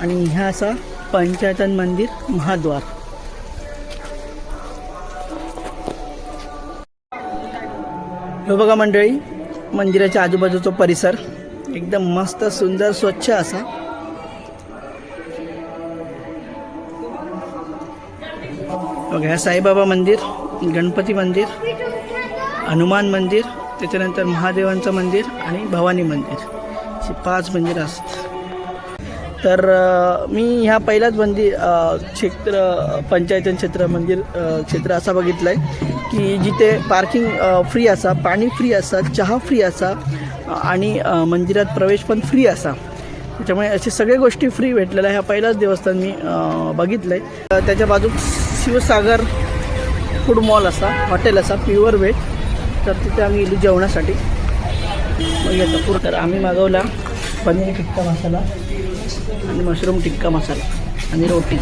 आणि ह्या असा पंचायतन मंदिर महाद्वार. हे बघा मंडळी मंदिराच्या आजूबाजूचा परिसर एकदम मस्त सुंदर स्वच्छ असा. बघा ह्या साईबाबा मंदिर गणपती मंदिर हनुमान मंदिर त्याच्यानंतर महादेवांचं मंदिर आणि भवानी मंदिर. अशी पाच मंदिरं असतात. तर मी ह्या पहिलाच मंदिर क्षेत्र पंचायतन क्षेत्र मंदिर क्षेत्र असा बघितलं आहे की जिथे पार्किंग फ्री असा पाणी फ्री असा चहा फ्री असा आणि मंदिरात प्रवेश पण फ्री असा. त्याच्यामुळे असे सगळे गोष्टी फ्री भेटलेल्या ह्या पहिलाच देवस्थान मी बघितलं आहे त्याच्या बाजूक शिवसागर फूड मॉल असा हॉटेल असा प्युअर व्हेज तर तिथे आम्ही गेलो जेवणासाठी. मग पूर्ण तर आम्ही मागवला पनीर टिक्का मसाला. आणि मशरूम टिक्का मसाला आणि रोटी.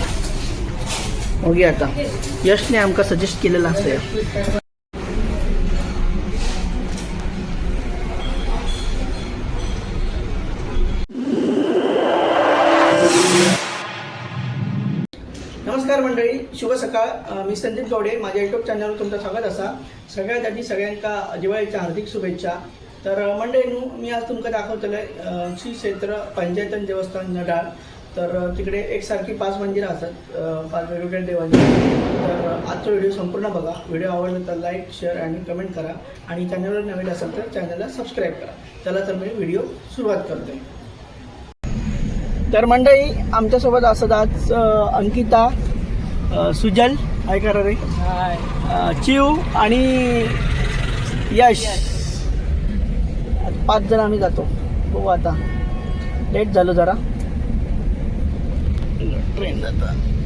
बघूया आता. यशने आमका सजेस्ट केलेला असं नमस्कार मंडळी. शुभ सकाळ. मी संदीप गवडे. माझ्या युट्यूब चॅनलवर तुमचं स्वागत असा. सगळ्यात आधी सगळ्यांका दिवाळीच्या हार्दिक शुभेच्छा. तर मंडळीनू मी आज तुमका दाखवतलं आहे श्री क्षेत्र पंचायतन देवस्थान नडाळ तर तिकडे एकसारखी पाच मंदिरं असतात पाच वेगवेगळ्या देवांची. तर आजचा व्हिडिओ संपूर्ण बघा. व्हिडिओ आवडला तर लाईक शेअर आणि कमेंट करा. आणि चॅनलवर नवीन असेल तर चॅनलला सबस्क्राईब करा. चला तर मी व्हिडिओ सुरुवात करतोय तर मंडळी आमच्यासोबत असत आज अंकिता सुजल. काय करा रे. चिव आणि यश. पाच जण आम्ही जातो. बघू आता. लेट झालो जरा. ट्रेन जाता.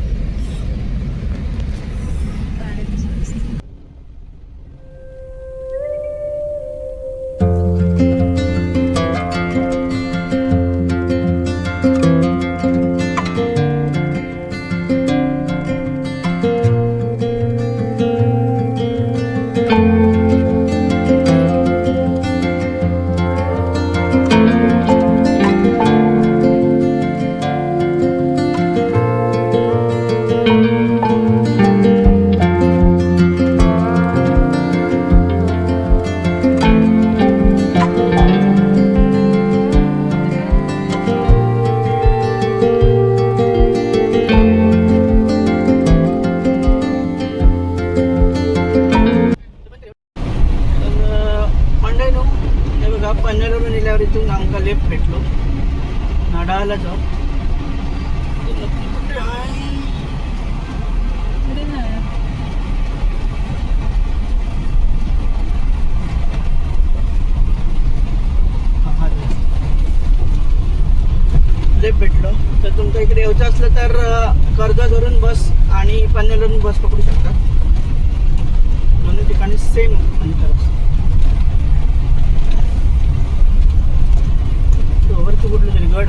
नाडाळाला भेटलं. भेटलो तर तुमच्या इकडे यायचं असलं तर अ, कर्ज धरून बस आणि पनवेलवरून बस पकडू शकता. दोन्ही ठिकाणी सेम अंतर असतं वरती कुठलं तरी गड.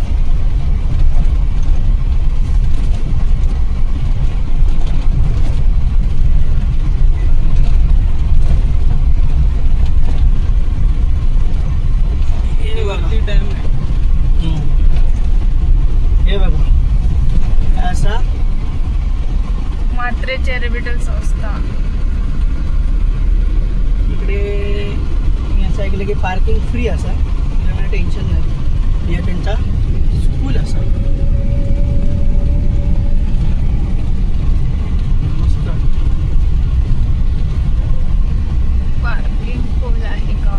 हे बघा हम्म. हे बघा असा मात्रे चॅरिटेबल संस्था इकडे मी असं ऐकलं की पार्किंग फ्री असा त्यामुळे टेन्शन नाही या त्यांचा स्कूल असा मस्त पार्किंग पूल आहे का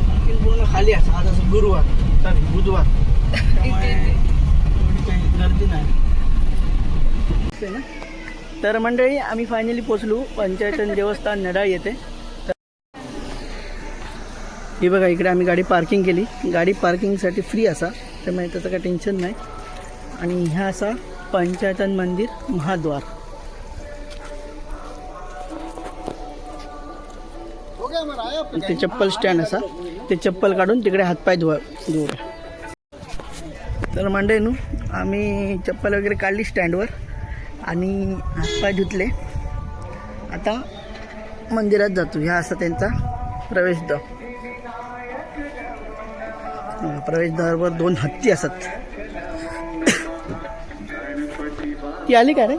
पार्किंग पूर्ण खाली असा आज असं गुरुवार सॉरी बुधवार त्यामुळे इथे- एवढी काही गर्दी नाही आहे ना? तर मंडळी आम्ही फायनली पोचलो पंचायतन देवस्थान नडाळ येते हे बघा इकडे आम्ही गाडी पार्किंग केली. गाडी पार्किंगसाठी फ्री असा. त्यामुळे त्याचं काही टेन्शन नाही. आणि ह्या असा पंचायतन मंदिर महाद्वार. ते चप्पल स्टँड असा. ते चप्पल काढून तिकडे हातपाय धुवा धुवा तर मंडळी आम्ही चप्पल वगैरे काढली स्टँडवर आणि हातपाय धुतले. आता मंदिरात जातो. ह्या असा त्यांचा प्रवेशद्वार. प्रवेशद्वारावर दोन हत्ती असत ती आली का रे?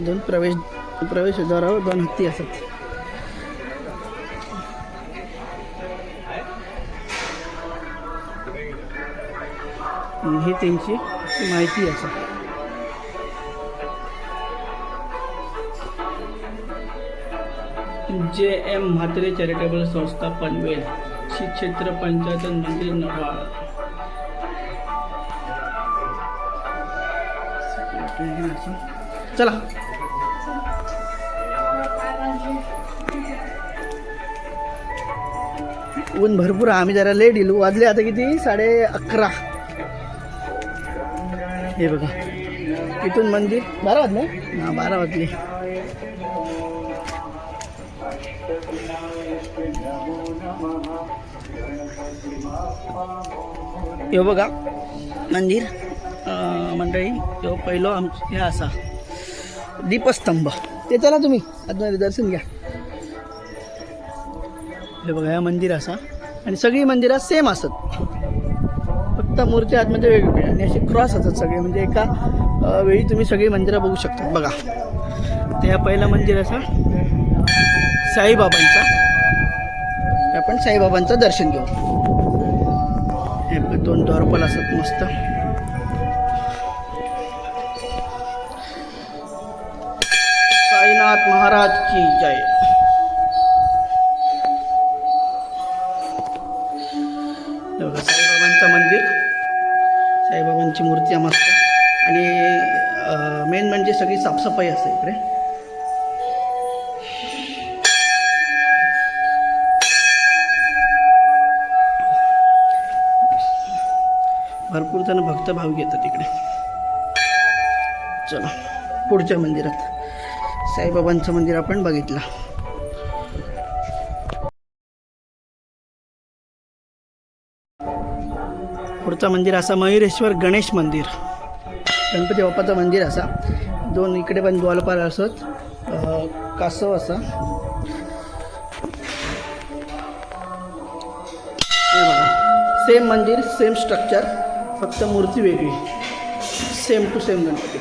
दोन प्रवेश प्रवेशद्वारावर दोन हत्ती असत ही त्यांची माहिती असं. जे एम म्हात्रे चॅरिटेबल संस्था पनवेल श्री क्षेत्र पंचायत मंदिर नवाळ चला. ऊन भरपूर आहे. आम्ही जरा लेट येलो वाजले आता किती? साडे अकरा. हे बघा. इथून मंदिर. बारा वाजले? हां बारा वाजले. हे बघा मंदिर मंडळी ह्यो पहिलो आमचं हे असा दीपस्तंभ. ते चला तुम्ही आतमध्ये दर्शन घ्या. हे बघा या मंदिर असा. आणि सगळी मंदिरं सेम असत. फक्त मूर्ती आतमध्ये वेगवेगळी आणि असे क्रॉस असतात सगळे. म्हणजे एका वेळी तुम्ही सगळी मंदिरं बघू शकता. बघा. तर हा पहिला मंदिर असा साईबाबांचा. आपण साईबाबांचं दर्शन घेऊ. हे दोन द्वारपाल असतात मस्त. साईनाथ महाराज की जय. साईबाबांची मूर्ती आहे मस्त आणि मेन म्हणजे सगळी साफसफाई असते इकडे. भरपूर जण भक्त भाव घेतात इकडे. चला पुढच्या मंदिरात. साईबाबांचं मंदिर आपण बघितलं. बाप्पाचं मंदिर असा मयुरेश्वर गणेश मंदिर. गणपती बाप्पाचं मंदिर असा. दोन इकडे पण द्वारपाल असत. कासव असा. सेम मंदिर सेम स्ट्रक्चर फक्त मूर्ती वेगळी. Same to same Ganpati.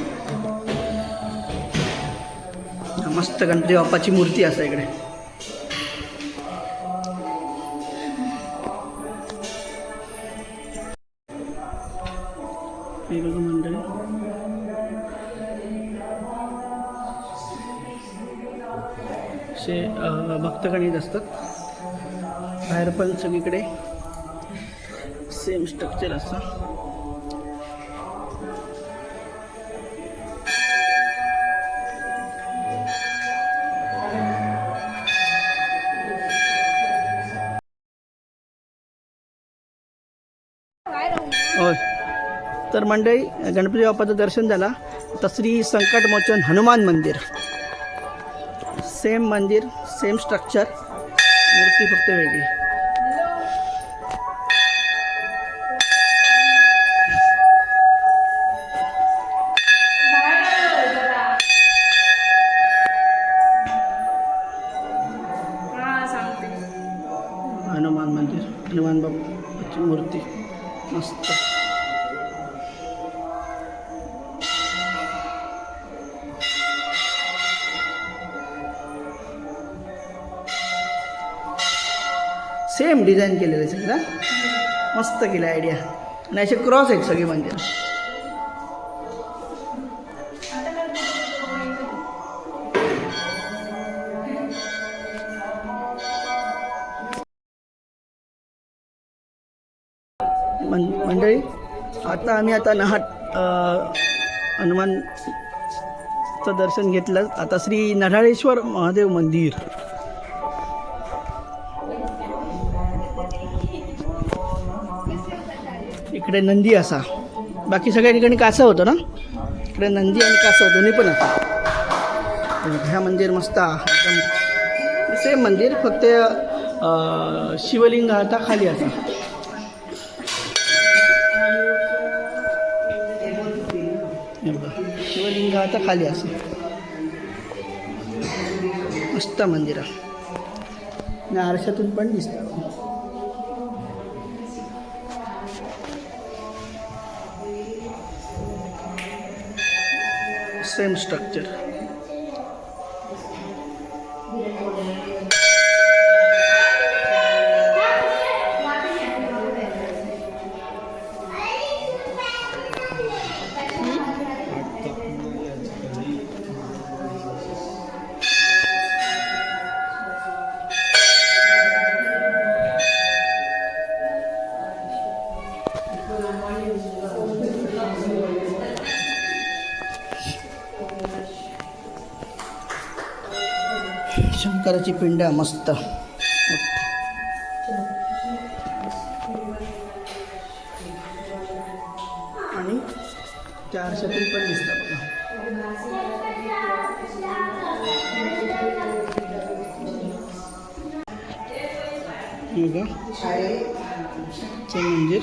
मस्त गणपती बाप्पाची मूर्ती असा इकडे. अं, असतात बाहेर पण सगळीकडे सेम स्ट्रक्चर असतं. तर मंडळी गणपती बाप्पाचं दर्शन झाला. आता श्री संकटमोचन हनुमान मंदिर. सेम मंदिर. सेम स्ट्रक्चर मूर्ती फक्त वेगळी. सेम डिझाईन केलेलं आहे सगळं. मस्त केलं आयडिया आणि असे क्रॉस आहेत सगळी म्हणजे. मंडळी आता आम्ही आता नहाट हनुमानचं दर्शन घेतलं. आता श्री नढाळेश्वर महादेव मंदिर. इकडे नंदी असा. बाकी सगळ्या ठिकाणी कासं होतं ना? इकडे नंदी आणि कासव दोन्ही पण असतात ह्या मंदिर मस्त एकदम सेम मंदिर फक्त शिवलिंग आता खाली असा. बघा शिवलिंग आता खाली असा. मस्त मंदिर आहे. आणि आरशातून पण दिसतं. सेम स्ट्रक्चर शंकराची पिंड आहे मस्त. आणि त्या आरशातून पण दिसतात मंदिर.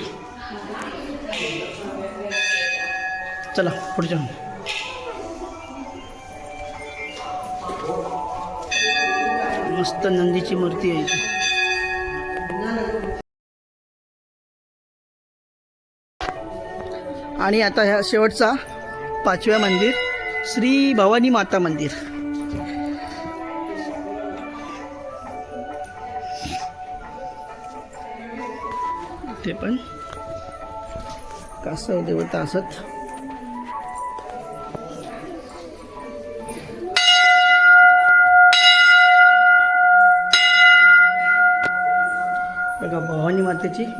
चला पुढच्या. मस्त नंदीची मूर्ती आहे आणि आता ह्या शेवटचा पाचव्या मंदिर श्री भवानी माता मंदिर. ते पण कासव देवता असत.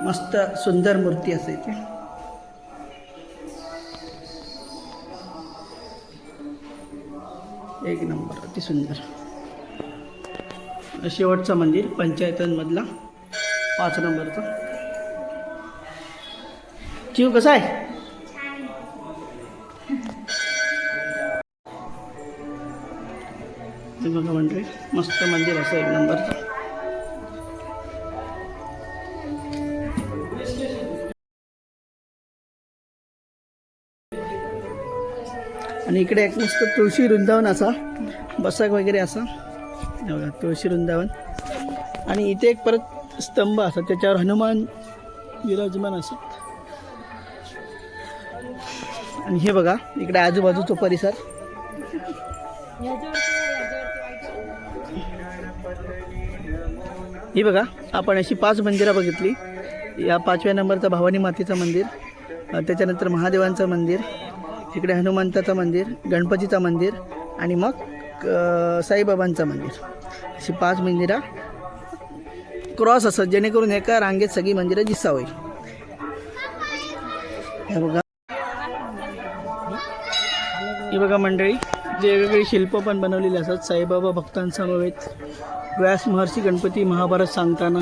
मस्त सुंदर मूर्ती असायची. एक नंबर अति सुंदर. शेवटचं मंदिर पंचायतांमधला पाच नंबरचा. चिव कसा आहे? बघा म्हणजे मस्त मंदिर असं एक नंबरचं. आणि इकडे एक मस्त तुळशी वृंदावन असा बसक वगैरे असा. बघा तुळशी वृंदावन. आणि इथे एक परत स्तंभ असा त्याच्यावर हनुमान विराजमान असत आणि हे बघा इकडे आजूबाजूचा परिसर. ही बघा आपण अशी पाच मंदिरं बघितली. या पाचव्या नंबरचं भवानी मातेचं मंदिर त्याच्यानंतर महादेवांचं मंदिर इकडे हनुमंताचं मंदिर गणपतीचं मंदिर आणि मग साईबाबांचं मंदिर. अशी पाच मंदिरं क्रॉस असत जेणेकरून एका रांगेत सगळी मंदिरं दिसावी. हे बघा. ही बघा मंडळी जे वेगवेगळी शिल्प पण बनवलेली असतात साईबाबा भक्तांसमवेत. व्यास महर्षी गणपती महाभारत सांगताना.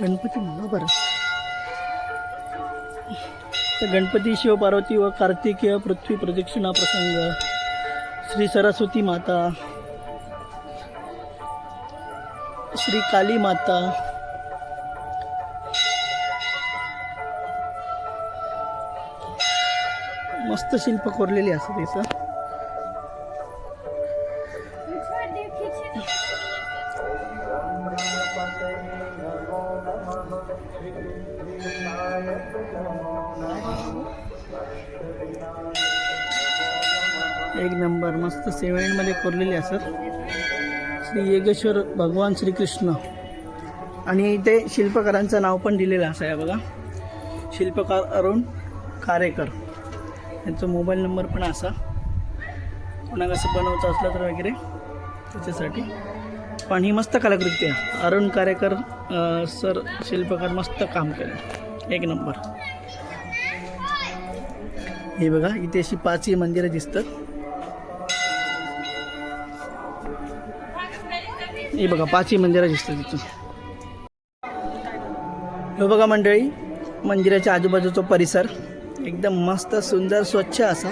गणपती महाभारत? तर गणपती शिवपार्वती व कार्तिकीय पृथ्वी प्रदक्षिणा प्रसंग. श्री सरस्वती माता. श्री काली माता. मस्त शिल्प कोरलेली असं तिथं मस्त सिमेंटमध्ये कोरलेली असत. श्री योगेश्वर भगवान श्रीकृष्ण. आणि इथे शिल्पकारांचं नाव पण दिलेलं असं आहे बघा. शिल्पकार अरुण कारेकर. यांचा मोबाईल नंबर पण असा. कोणाला असं बनवायचं असलं तर वगैरे त्याच्यासाठी. पण ही मस्त कलाकृती आहे. अरुण कारेकर सर शिल्पकार मस्त काम केलं. एक नंबर. हे बघा इथे अशी पाचही मंदिरं दिसतात. हे बघा पाचही मंदिरं दिसतात तिथून हे बघा मंडळी मंदिराच्या आजूबाजूचा परिसर एकदम मस्त सुंदर स्वच्छ असा.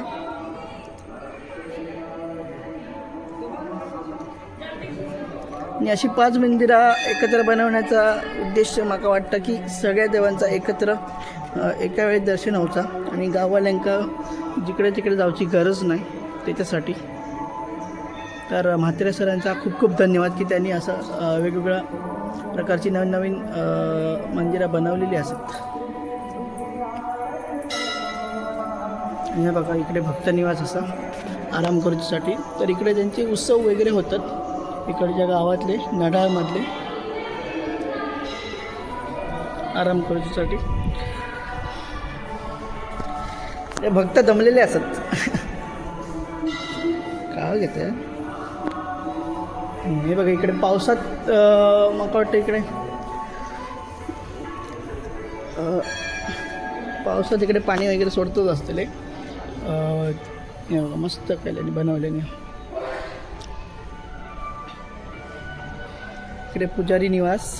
आणि अशी पाच मंदिरं एकत्र बनवण्याचा उद्देश मला वाटतं की सगळ्या देवांचा एकत्र एका वेळी दर्शन होता आणि गाववाल्यांका जिकडे तिकडे जाऊची गरज नाही त्याच्यासाठी. तर म्हात्रे सरांचा खूप खूप धन्यवाद की त्यांनी असं वेगवेगळ्या प्रकारची नवीन नवीन मंदिरं बनवलेली असत. हे बघा इकडे भक्तनिवास असा आराम करूच्यासाठी. तर इकडे त्यांचे उत्सव वगैरे होतात. इकडच्या गावातले नडाळमधले आराम करूच्यासाठी. ते भक्त दमलेले असत. काय घेते हे बघा इकडे पावसात मला वाटतं इकडे? पावसात इकडे पाणी वगैरे सोडतच असतील हे बघा मस्त केल्याने बनवल्याने इकडे पुजारी निवास.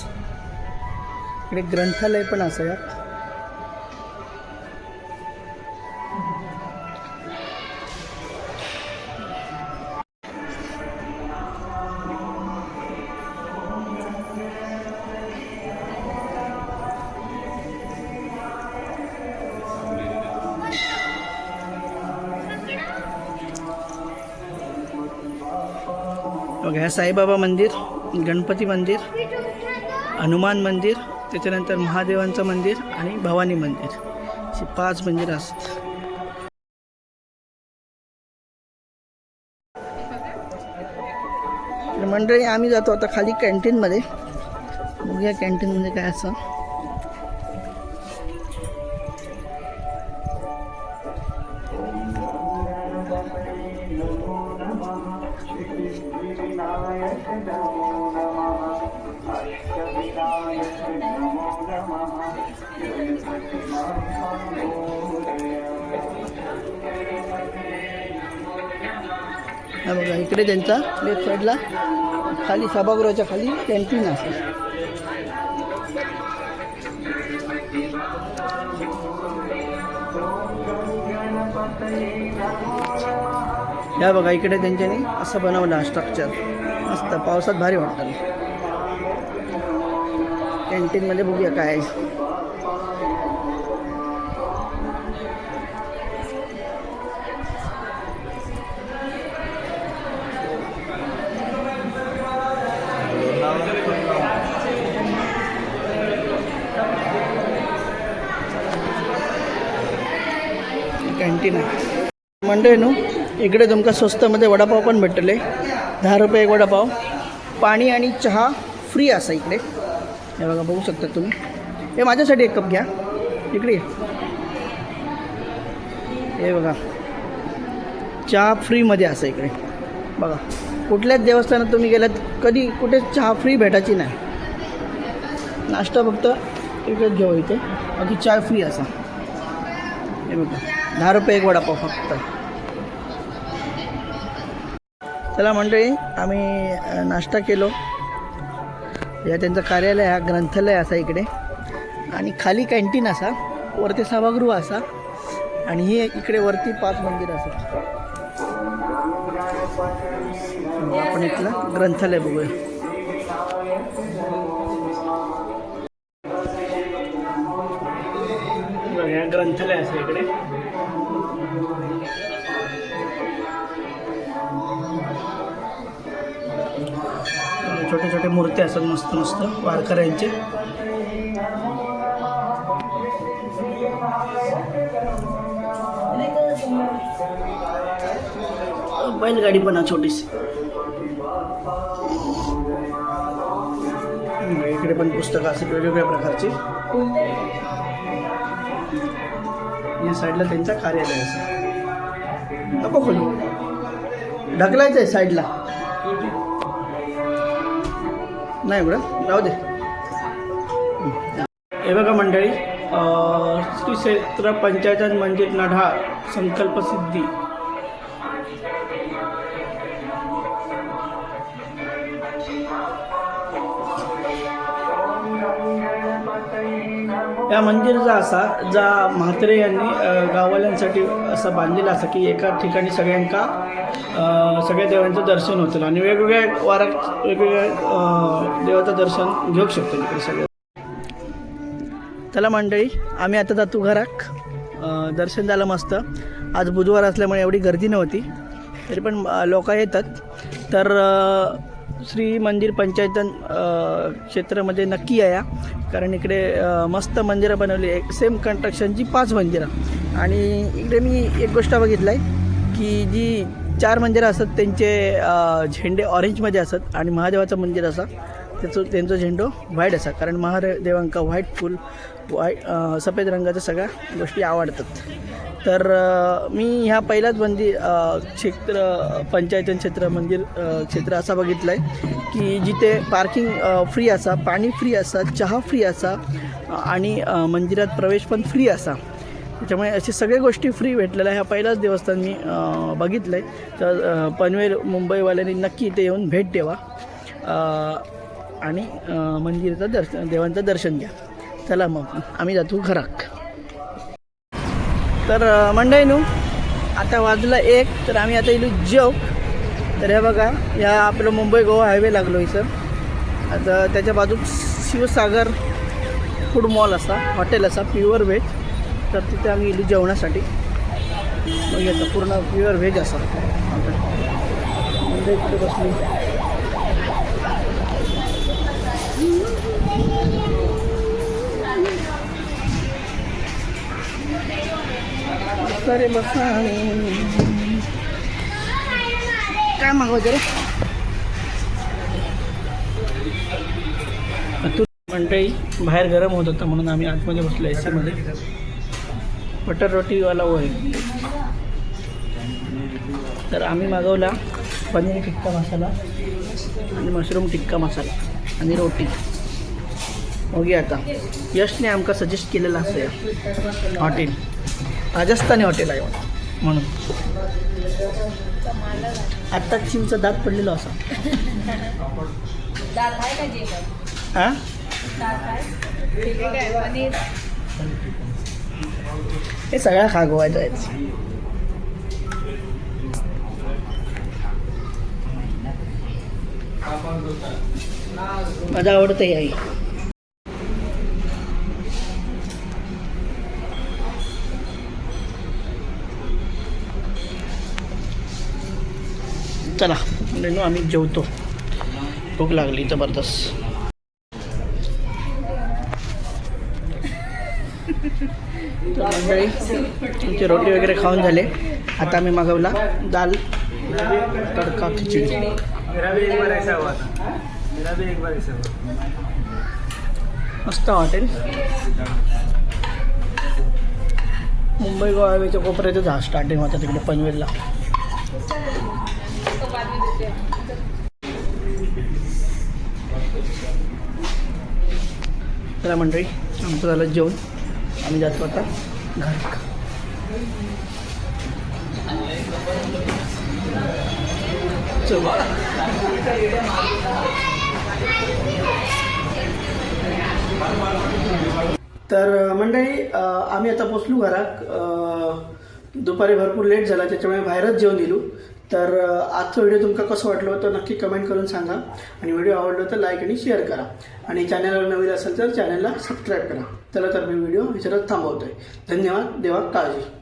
इकडे ग्रंथालय पण असं यात साईबाबा मंदिर गणपती मंदिर हनुमान मंदिर त्याच्यानंतर महादेवांचं मंदिर आणि भवानी मंदिर. अशी पाच मंदिरं असतात. मंडळी आम्ही जातो आता खाली कॅन्टीनमध्ये बघूया कॅन्टीनमध्ये काय असं. हा त्यांचा लेफ्ट साईडला खाली सभागृहाच्या खाली कॅन्टीन असेल या बघा इकडे त्यांच्यानी असं बनवलं स्ट्रक्चर मस्त पावसात भारी वाटतं. कॅन्टीनमध्ये बघूया काय आहे. कॅन्टीन आहे मंडळी नू इकडे तुमका स्वस्तमध्ये वडापाव पण भेटले. दहा रुपये एक वडापाव. पाणी आणि चहा फ्री असा इकडे. हे बघा बघू शकता तुम्ही. हे माझ्यासाठी एक कप घ्या. इकडे हे बघा. चहा फ्रीमध्ये असं इकडे. बघा कुठल्याच देवस्थानात तुम्ही गेलात कधी कुठे चहा फ्री भेटायची नाही. नाश्ता फक्त इकडेच घेऊ इथे. बाकी चहा फ्री असा. हे बघा. दहा रुपये एक वडापाव फक्त. चला मंडळी आम्ही नाश्ता केलो. या त्यांचं कार्यालय हा ग्रंथालय असा इकडे. आणि खाली कॅन्टीन असा वरती सभागृह असा. आणि हे इकडे वरती पाच मंदिर असा. आपण इथलं ग्रंथालय बघूया. ग्रंथालय असं इकडे. छोटे छोटे मूर्ती असतात मस्त मस्त. वारकऱ्यांचे. बैलगाडी पण आहे छोटीशी. इकडे पण पुस्तकं असतात वेगवेगळ्या प्रकारची. या साईडला त्यांचा कार्यालय असं नको खोलू. ढकलायचं आहे साईडला. नाही एवढं जाऊ दे. हे बघा मंडळी श्री क्षेत्र पंचायत म्हणजे नढा संकल्पसिद्धी. या मंदिरचा असा जा म्हात्रे यांनी गाववाल्यांसाठी असं बांधलेलं असं की एका ठिकाणी सगळ्यांका सगळ्या देवांचं दर्शन होतं आणि वेगवेगळ्या वारात वेगवेगळ्या देवाचं दर्शन घेऊ शकतो इकडे सगळं. चला मंडळी आम्ही आता जातो घराक दर्शन झालं मस्त. आज बुधवार असल्यामुळे एवढी गर्दी नव्हती. तरी पण लोक येतात. तर श्री मंदिर पंचायतन क्षेत्रामध्ये नक्की या. कारण इकडे मस्त मंदिरं बनवली. एक सेम कन्स्ट्रक्शनची पाच मंदिरं. आणि इकडे मी एक गोष्ट बघितलं आहे की जी चार मंदिरं असतात त्यांचे झेंडे ऑरेंजमध्ये असतात आणि महादेवाचं मंदिर असा त्याचं त्यांचं झेंडो व्हाईट असा. कारण महादेवांका व्हाईट फुल व्हाईट सफेद रंगाच्या सगळ्या गोष्टी आवडतात. तर मी ह्या पहिल्याच मंदिर क्षेत्र पंचायतन क्षेत्र मंदिर क्षेत्र असा बघितलं आहे की जिथे पार्किंग फ्री असा पाणी फ्री असा चहा फ्री असा आणि मंदिरात प्रवेश पण फ्री असा. त्याच्यामुळे असे सगळ्या गोष्टी फ्री भेटलेल्या ह्या पहिलाच देवस्थान मी बघितलं आहे तर पनवेल मुंबईवाल्यांनी नक्की इथे येऊन भेट द्यावा. आणि मंदिराचं दर्शन देवांचं दर्शन घ्या. चला मग आम्ही जातो घराक तर मंडई नू आता वाजला एक तर आम्ही आता येलो जेव. तर हे बघा या आपलं मुंबई गोवा हायवे लागलो इथं. आता त्याच्या बाजूक शिवसागर फूड मॉल असा हॉटेल असा प्युअर व्हेज. तर तिथे आम्ही गेलो जेवणासाठी. मग पूर्ण प्युअर व्हेज असा. म्हणजे इकडे बसली. सारे मसाले काय मागवायचं रे? तू मंडळी बाहेर गरम होत होता म्हणून आम्ही आतमध्ये बसलो ए सीमध्ये बटर रोटीवाला वय तर आम्ही मागवला पनीर टिक्का मसाला आणि मशरूम टिक्का मसाला आणि रोटी. बघूया आता. यशने आमका सजेस्ट केलेलं असं हॉटेल राजस्थानी हॉटेल आहे म्हणून. आत्ता चिंच दात पडलेलो असा. दात आहे का जेवण? हां दात आहे? ठीक आहे पनीर. हे सगळ्या खागवायचं आहे माझं आवडतं हे चला. म्हणजे आम्ही जेवतो. भूक लागली जबरदस्त. तर रोटी वगैरे खाऊन झाले. आता आम्ही मागवला दाल तडका खिचडी. मस्त हॉटेल मुंबई गोव्याच्या कोपऱ्यातच हा स्टार्टिंग होता तिकडे पनवेलला. चला मंडळी आमचं झालं जेवण. आम्ही जातो आता घरात. तर मंडळी आम्ही आता पोचलो घरात. दुपारी भरपूर लेट झाला त्याच्यामुळे बाहेरच जेवण दिलो. तर आजचा व्हिडिओ तुमका कसं वाटलं तर नक्की कमेंट करून सांगा. आणि व्हिडिओ आवडलो तर लाईक आणि शेअर करा. आणि चॅनलवर नवीन असेल तर चॅनलला सबस्क्राईब करा. चला तर मी व्हिडिओ विचारत थांबवतोय. धन्यवाद. देवा काळजी.